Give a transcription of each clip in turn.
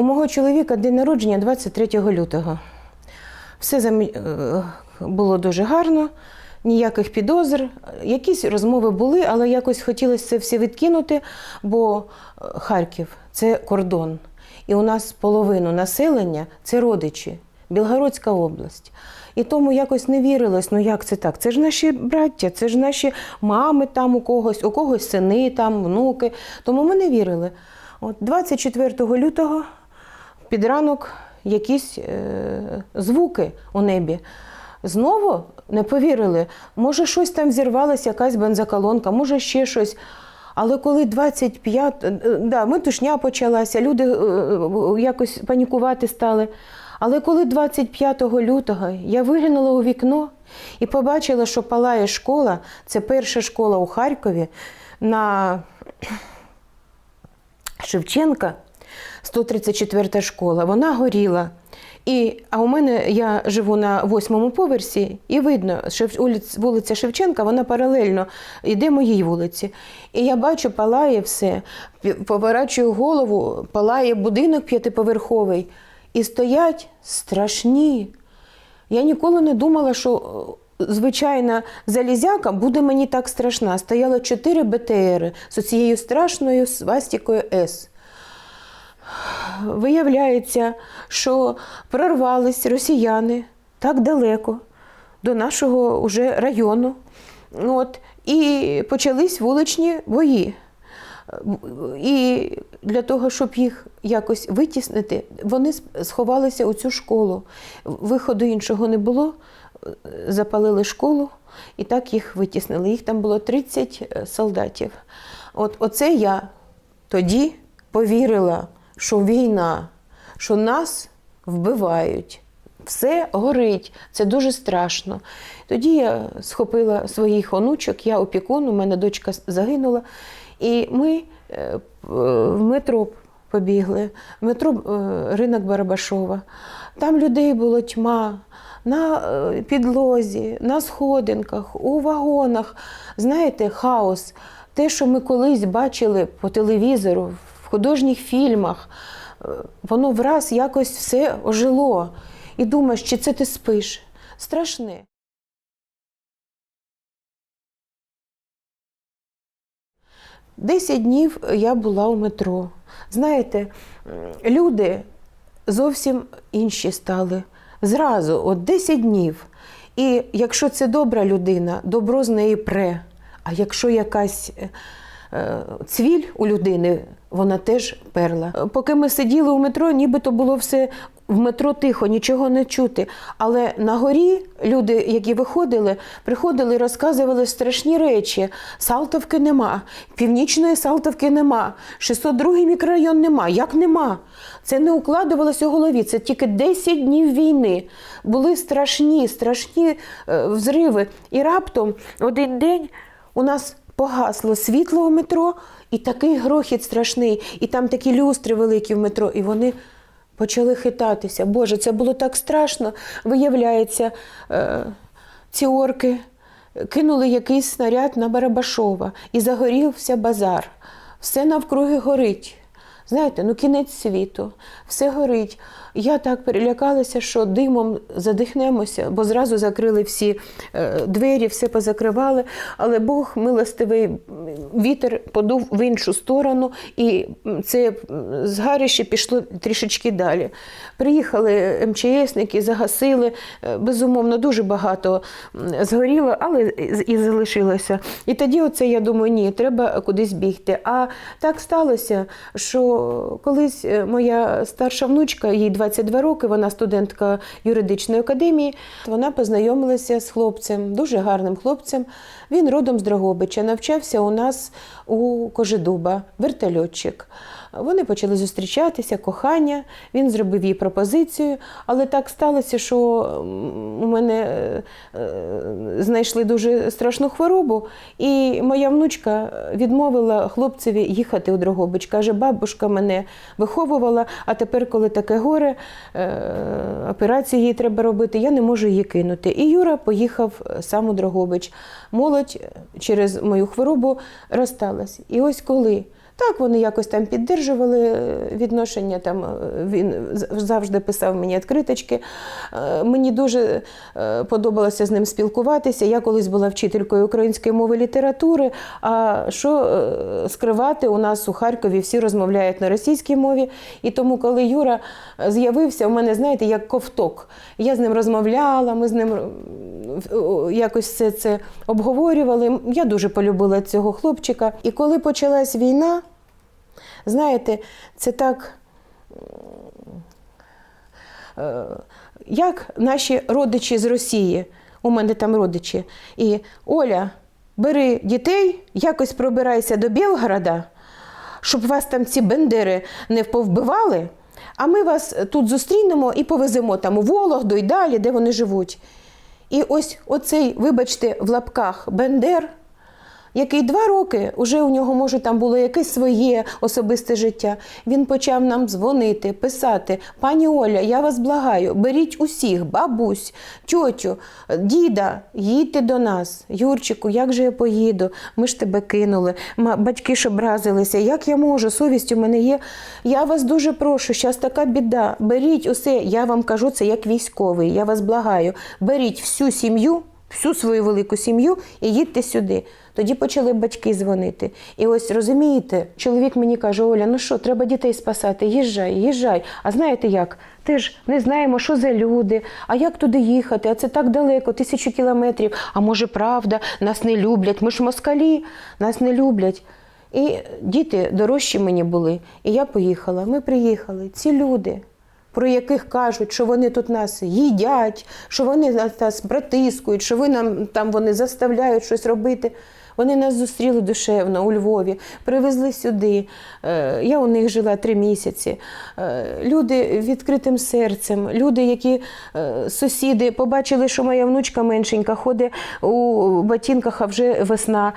У мого чоловіка день народження 23 лютого. Все е, було дуже гарно, ніяких підозр. Якісь розмови були, але якось хотілося це все відкинути, бо е, Харків це кордон. І у нас половину населення це родичі, Білгородська область. І тому якось не вірилось, ну як це так? Це ж наші браття, це ж наші мами там у когось, у когось сини, там, внуки. Тому ми не вірили. От 24 лютого під ранок якісь е, звуки у небі. Знову не повірили. Може, щось там зірвалася, якась бензоколонка, може ще щось. Але коли 25, е, да, метушня почалася, люди е, якось панікувати стали. Але коли 25 лютого я виглянула у вікно і побачила, що палає школа, це перша школа у Харкові на Шевченка, 134 школа, вона горіла. І, а у мене я живу на восьмому поверсі, і видно, що вулиця Шевченка, вона паралельно йде моїй вулиці. І я бачу, палає все, поворачую голову, палає будинок п'ятиповерховий. І стоять страшні. Я ніколи не думала, що е, звичайна залізяка буде мені так страшна. Стояло чотири БТРи з цією страшною свастікою С. Виявляється, що прорвались росіяни так далеко до нашого уже району. От, і почались вуличні бої. І для того, щоб їх якось витіснити, вони сховалися у цю школу. Виходу іншого не було, запалили школу і так їх витіснили. Їх там було 30 солдатів. От оце я тоді повірила, що війна, що нас вбивають. Все горить, це дуже страшно. Тоді я схопила своїх онучок, я опікун, у мене дочка загинула. І ми е, в метро побігли, в метро е, ринок Барабашова. Там людей було тьма на е, підлозі, на сходинках, у вагонах. Знаєте, хаос. Те, що ми колись бачили по телевізору, художніх фільмах, е, воно враз якось все ожило. І думаєш, чи це ти спиш? Страшне. Десять днів я була у метро. Знаєте, люди зовсім інші стали. Зразу, от 10 днів. І якщо це добра людина, добро з неї пре. А якщо якась е, е, цвіль у людини, вона теж перла. Е, Поки ми сиділи у метро, нібито було все в метро тихо, нічого не чути. Але на горі люди, які виходили, приходили і розказували страшні речі. Салтовки нема, північної Салтовки нема, 602 мікрорайон нема. Як нема? Це не укладувалося у голові. Це тільки 10 днів війни. Були страшні, страшні е, взриви. І раптом один день у нас погасло світло у метро, і такий грохіт страшний, і там такі люстри великі в метро, і вони почали хитатися. Боже, це було так страшно. Виявляється, е, ці орки кинули якийсь снаряд на Барабашова і загорівся базар. Все навкруги горить. Знаєте, ну кінець світу, все горить. Я так перелякалася, що димом задихнемося, бо зразу закрили всі е, двері, все позакривали. Але Бог милостивий, вітер подув в іншу сторону, і це згарище пішло трішечки далі. Приїхали МЧСники, загасили. Е, Безумовно, дуже багато згоріло, але і- і залишилося. І тоді, оце я думаю, ні, треба кудись бігти. А так сталося, що колись е, моя старша внучка, їй 22 роки, вона студентка юридичної академії. Вона познайомилася з хлопцем, дуже гарним хлопцем. Він родом з Дрогобича, навчався у нас у Кожедуба, вертольотчик. Вони почали зустрічатися, кохання. Він зробив їй пропозицію, але так сталося, що у мене е, е, знайшли дуже страшну хворобу, і моя внучка відмовила хлопцеві їхати у Дрогобич. Каже, бабушка мене виховувала, а тепер, коли таке горе, е, операцію їй треба робити, я не можу її кинути. І Юра поїхав сам у Дрогобич. Молодь через мою хворобу розсталась. І ось коли Так, вони якось там піддержували е, відношення. Там е, він завжди писав мені відкриточки. Е, Мені дуже подобалося з ним спілкуватися. Я колись була вчителькою української мови і літератури. А що скривати, у нас у Харкові всі розмовляють на російській мові. І тому, коли Юра з'явився, у мене, знаєте, як ковток. Я з ним розмовляла, ми з ним якось все це обговорювали. Я дуже полюбила цього хлопчика. І коли почалась війна, знаєте, це так. е, Як наші родичі з Росії, у мене там родичі, і Оля, бери дітей, якось пробирайся до Білгорода, щоб вас там ці бендери не повбивали, а ми вас тут зустрінемо і повеземо там у Вологду і далі, де вони живуть. І ось оцей, вибачте, в лапках Бендер, який два роки вже у нього, може, там було якесь своє особисте життя. Він почав нам дзвонити, писати: пані Оля, я вас благаю, беріть усіх, бабусь, тьотю, діда, їдьте до нас. Юрчику, як же я поїду? Ми ж тебе кинули. Батьки ж образилися. Як я можу? Совість у мене є. Я вас дуже прошу, зараз така біда. Беріть усе, я вам кажу це як військовий. Я вас благаю. Беріть всю сім'ю всю свою велику сім'ю і їдьте сюди. Тоді почали батьки дзвонити. І ось розумієте, чоловік мені каже: Оля, ну що, треба дітей спасати, їжджай, їжджай. А знаєте як? Теж не знаємо, що за люди, а як туди їхати, а це так далеко, тисячу кілометрів. А може, правда, нас не люблять. Ми ж москалі, нас не люблять. І діти дорожчі мені були. І я поїхала. Ми приїхали. Ці люди, про яких кажуть, що вони тут нас їдять, що вони нас, притискують, що ви нам там вони заставляють щось робити. Вони нас зустріли душевно у Львові, привезли сюди. Е, Я у них жила три місяці. Е, Люди відкритим серцем, люди, які е, сусіди побачили, що моя внучка меншенька ходить у ботинках, а вже весна.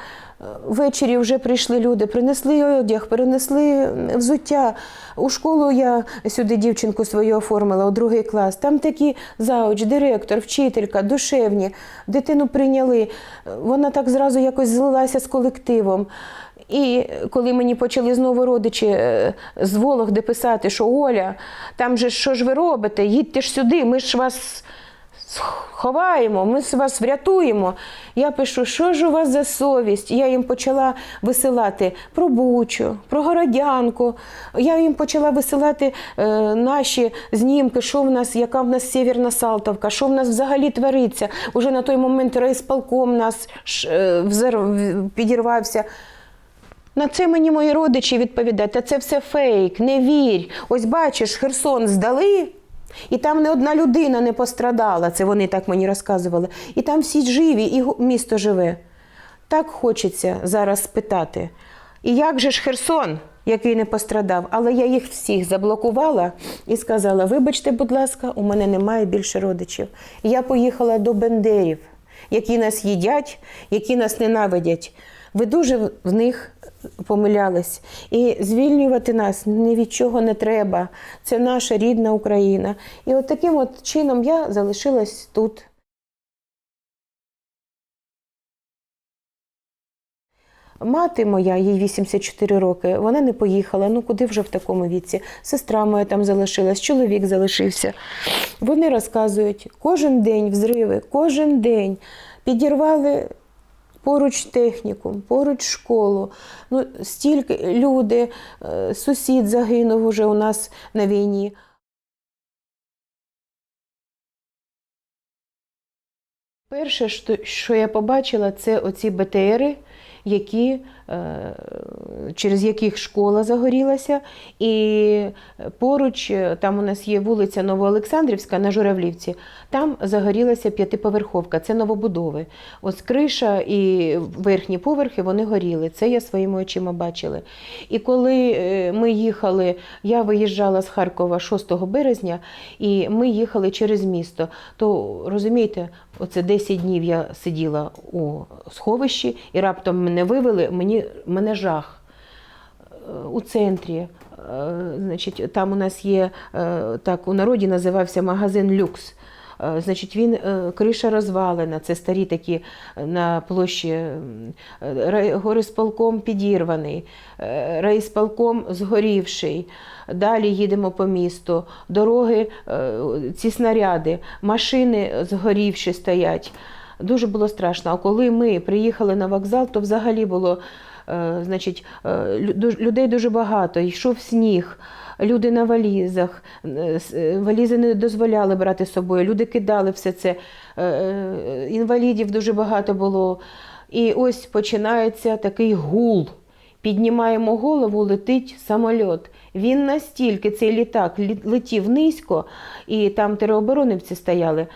Ввечері вже прийшли люди, принесли одяг, перенесли взуття. У школу я сюди дівчинку свою оформила у другий клас. Там такі зауч, директор, вчителька, душевні. Дитину прийняли. Вона так зразу якось злилася з колективом. І коли мені почали знову родичі е, з Вологди писати, що Оля, там же що ж ви робите? Їдьте ж сюди, ми ж вас ховаємо, ми вас врятуємо. Я пишу, що ж у вас за совість? Я їм почала висилати про Бучу, про Городянку. Я їм почала висилати е, наші знімки, що в нас, яка в нас Сєвєрна Салтовка, що в нас взагалі твориться. Уже на той момент райсполком нас е, підірвався. На це мені мої родичі відповідають, та це все фейк, не вірь. Ось бачиш, Херсон здали, і там не одна людина не пострадала, це вони так мені розказували. І там всі живі, і місто живе. Так хочеться зараз спитати. І як же ж Херсон, який не пострадав? Але я їх всіх заблокувала і сказала: вибачте, будь ласка, у мене немає більше родичів. І я поїхала до Бендерів, які нас їдять, які нас ненавидять. Ви дуже в- них помилялись. І звільнювати нас ні від чого не треба. Це наша рідна Україна. І от таким от чином я залишилась тут. Мати моя, їй 84 роки, вона не поїхала. Ну куди вже в такому віці? Сестра моя там залишилась, чоловік залишився. Вони розказують, кожен день взриви, кожен день підірвали поруч технікум, поруч школу. Ну, стільки люди, е, сусід загинув уже у нас на війні. Перше, що- я побачила, це оці БТРи, які, через яких школа загорілася. І поруч, е, там у нас є вулиця Новоолександрівська на Журавлівці, там загорілася п'ятиповерховка, це новобудови. Ось криша і верхні поверхи вони горіли. Це я своїми очима бачила. І коли е, ми їхали, я виїжджала з Харкова 6 березня, і ми їхали через місто, то розумієте, оце 10 днів я сиділа у сховищі і раптом мене вивели, мені, мене жах. Е, У центрі, е, значить, там у нас є, е, так у народі називався магазин Люкс. Значить, він криша розвалена, це старі такі на площі горисполком підірваний, райсполком згорівший. Далі їдемо по місту, дороги, ці снаряди, машини згорівші стоять. Дуже було страшно. А коли ми приїхали на вокзал, то взагалі було значить, е, лю- дуж- людей дуже багато, йшов сніг. Люди на валізах, е, е, валізи не дозволяли брати з собою, люди кидали все це, е, е, інвалідів дуже багато було. І ось починається такий гул. Піднімаємо голову, летить самольот. Він настільки цей літак летів низько, і там тероборонівці стояли.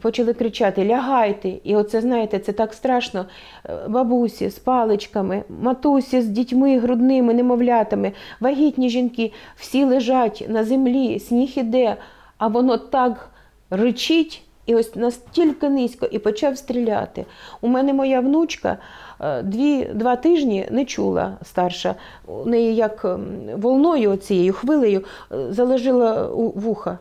Почали кричати Лягайте. І оце, знаєте, це так страшно. Е, Бабусі з паличками, матусі з дітьми грудними, немовлятами, вагітні жінки, всі лежать на землі, сніг іде, а воно так ричить. І ось настільки низько і почав стріляти. У мене моя внучка е, дві, два тижні не чула старша. У неї як волною цією хвилею е, заложила у- вуха.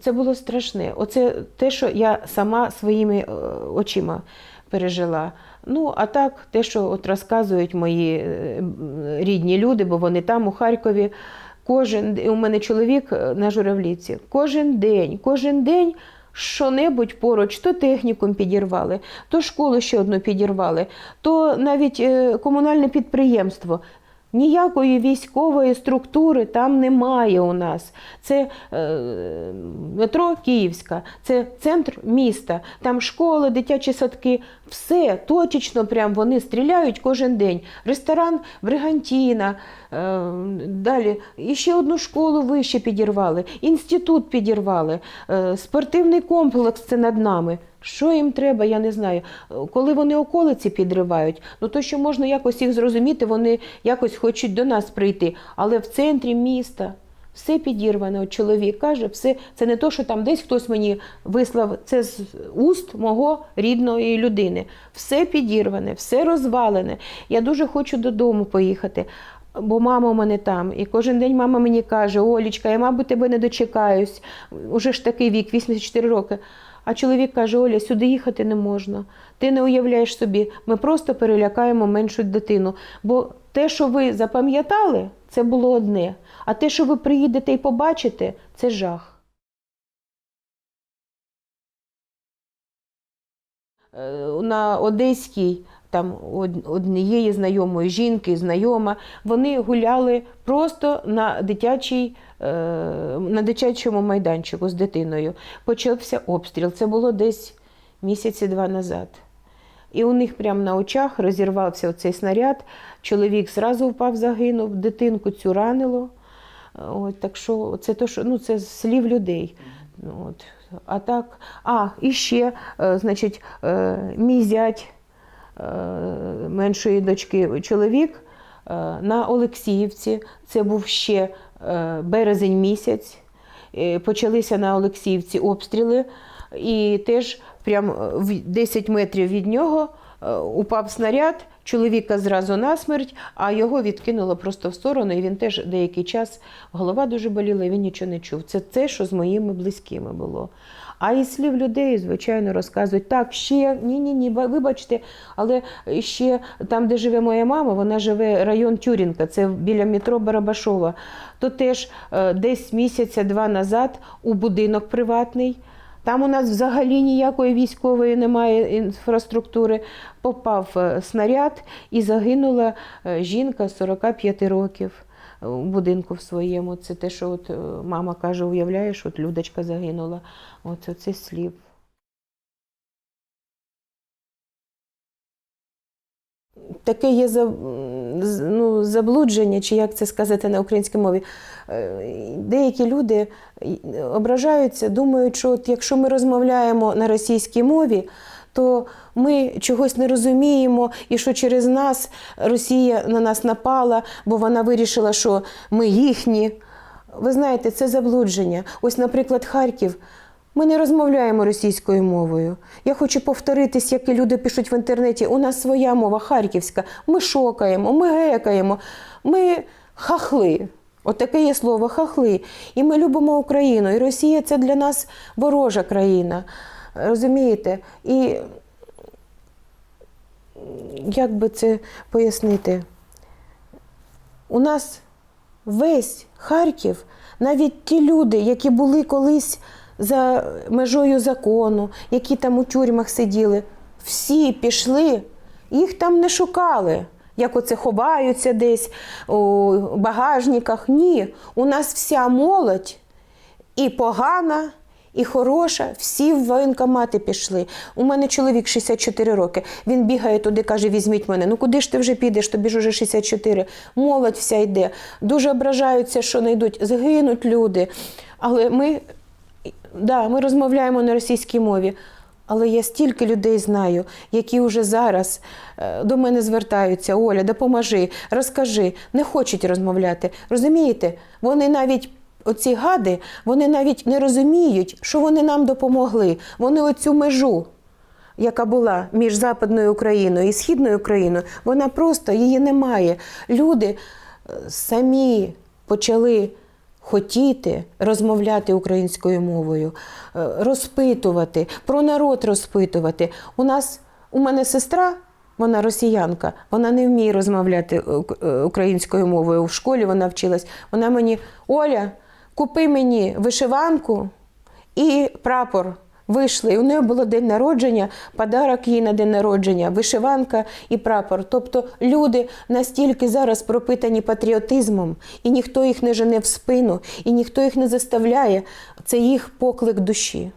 Це було страшне. Оце те, що я сама своїми е, очима пережила. Ну, а так, те, що от розказують мої е, рідні люди, бо вони там, у Харкові, кожен у мене чоловік е, на журавліці, кожен день, кожен день. Що-небудь поруч, то технікум підірвали, то школу ще одну підірвали, то навіть комунальне підприємство. Ніякої військової структури там немає у нас. Це е, метро Київська, це центр міста, там школи, дитячі садки. Все точечно, прям вони стріляють кожен день. Ресторан Бригантіна, е, далі і ще одну школу вище підірвали, інститут підірвали, е, спортивний комплекс це над нами. Що їм треба, я не знаю. Коли вони околиці підривають, ну то що можна якось їх зрозуміти, вони якось хочуть до нас прийти. Але в центрі міста все підірване. От чоловік каже, все це не то, що там десь хтось мені вислав, це з уст мого рідної людини. Все підірване, все розвалене. Я дуже хочу додому поїхати. Бо мама у мене там, і кожен день мама мені каже: Олічка, я, мабуть, тебе не дочекаюсь. Уже ж такий вік, 84 роки. А чоловік каже: Оля, сюди їхати не можна. Ти не уявляєш собі, ми просто перелякаємо меншу дитину. Бо те, що ви запам'ятали, це було одне. А те, що ви приїдете і побачите, це жах. Е, На Одеській там однієї знайомої жінки, знайома, вони гуляли просто на дитячій, е, на дитячому майданчику з дитиною. Почався обстріл. Це було десь місяці два назад. І у них прямо на очах розірвався цей снаряд. Чоловік зразу впав, загинув, дитинку цю ранило. От, так що це то, що ну, це слів людей. От. А так, а, і ще, е, значить, е, мій зять меншої дочки чоловік е, на Олексіївці. Це був ще е, березень місяць. Е, Почалися на Олексіївці обстріли, і теж прям в 10 метрів від нього е, упав снаряд, чоловіка зразу насмерть, а його відкинуло просто в сторону, і він теж деякий час голова дуже боліла, і він нічого не чув. Це те, що з моїми близькими було. А із слів людей, звичайно, розказують, так, ще ні, ні, ні, вибачте, але ще там, де живе моя мама, вона живе район Тюрінка, це біля метро Барабашова. То теж е, десь місяця-два назад у будинок приватний. Там у нас взагалі ніякої військової немає інфраструктури. Попав е, снаряд і загинула е, жінка 45 років у будинку в своєму. Це те, що от е, мама каже, уявляєш, от Людочка загинула. От оце слів. Таке є ну, заблудження, чи як це сказати на українській мові. Е, Деякі люди ображаються, думають, що от якщо ми розмовляємо на російській мові, то ми чогось не розуміємо, і що через нас Росія на нас напала, бо вона вирішила, що ми їхні. Ви знаєте, це заблудження. Ось, наприклад, Харків. Ми не розмовляємо російською мовою. Я хочу повторитись, як і люди пишуть в інтернеті. У нас своя мова харківська. Ми шокаємо, ми гекаємо, ми хахли. Отаке є слово хахли. І ми любимо Україну. І Росія це для нас ворожа країна. Розумієте? І як би це пояснити? У нас весь Харків, навіть ті люди, які були колись за межою закону, які там у тюрмах сиділи, всі пішли, їх там не шукали. Як оце ховаються десь у багажниках. Ні, у нас вся молодь і погана, і хороша, всі в воєнкомати пішли. У мене чоловік 64 роки. Він бігає туди, каже: візьміть мене. Ну куди ж ти вже підеш? Тобі ж уже 64. Молодь вся йде. Дуже ображаються, що не йдуть. Згинуть люди. Але ми, да, ми розмовляємо на російській мові. Але я стільки людей знаю, які вже зараз е, до мене звертаються. Оля, допоможи, розкажи, не хочуть розмовляти. Розумієте? Вони навіть. Оці гади, вони навіть не розуміють, що вони нам допомогли. Вони оцю межу, яка була між Западною Україною і Східною Україною, вона просто її немає. Люди е, самі почали хотіти розмовляти українською мовою, е, розпитувати, про народ розпитувати. У нас у мене сестра. Вона росіянка, вона не вміє розмовляти е, українською мовою. В школі вона вчилась. Вона мені, Оля, купи мені вишиванку і прапор. Вийшли. У неї було день народження, подарок їй на день народження, вишиванка і прапор. Тобто люди настільки зараз пропитані патріотизмом, і ніхто їх не жене в спину, і ніхто їх не заставляє. Це їх поклик душі.